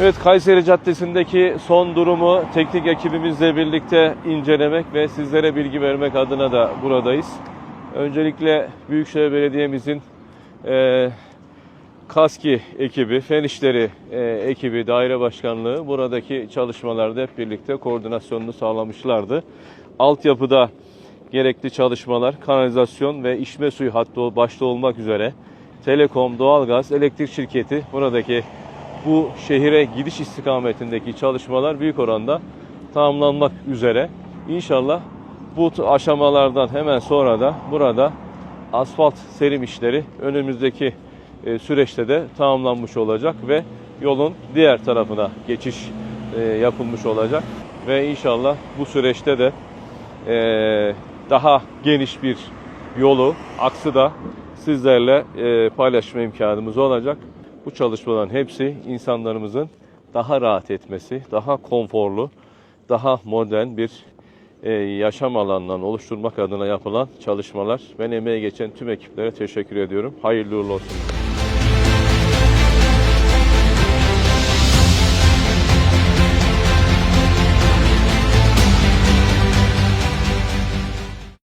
Evet Kayseri Caddesi'ndeki son durumu teknik ekibimizle birlikte incelemek ve sizlere bilgi vermek adına da buradayız. Öncelikle Büyükşehir Belediye'mizin e, KASKİ ekibi, Fen İşleri e, ekibi, daire başkanlığı buradaki çalışmalarda hep birlikte koordinasyonunu sağlamışlardı. Altyapıda gerekli çalışmalar, kanalizasyon ve içme suyu hattı başta olmak üzere Telekom, Doğalgaz, Elektrik Şirketi buradaki bu şehire gidiş istikametindeki çalışmalar büyük oranda tamamlanmak üzere. İnşallah bu aşamalardan hemen sonra da burada asfalt serim işleri önümüzdeki e, süreçte de tamamlanmış olacak ve yolun diğer tarafına geçiş e, yapılmış olacak ve inşallah bu süreçte de e, daha geniş bir yolu, aksı da sizlerle paylaşma imkanımız olacak. Bu çalışmaların hepsi insanlarımızın daha rahat etmesi, daha konforlu, daha modern bir e, yaşam alanlarını oluşturmak adına yapılan çalışmalar. Ben emeğe geçen tüm ekiplere teşekkür ediyorum. Hayırlı uğurlu olsun.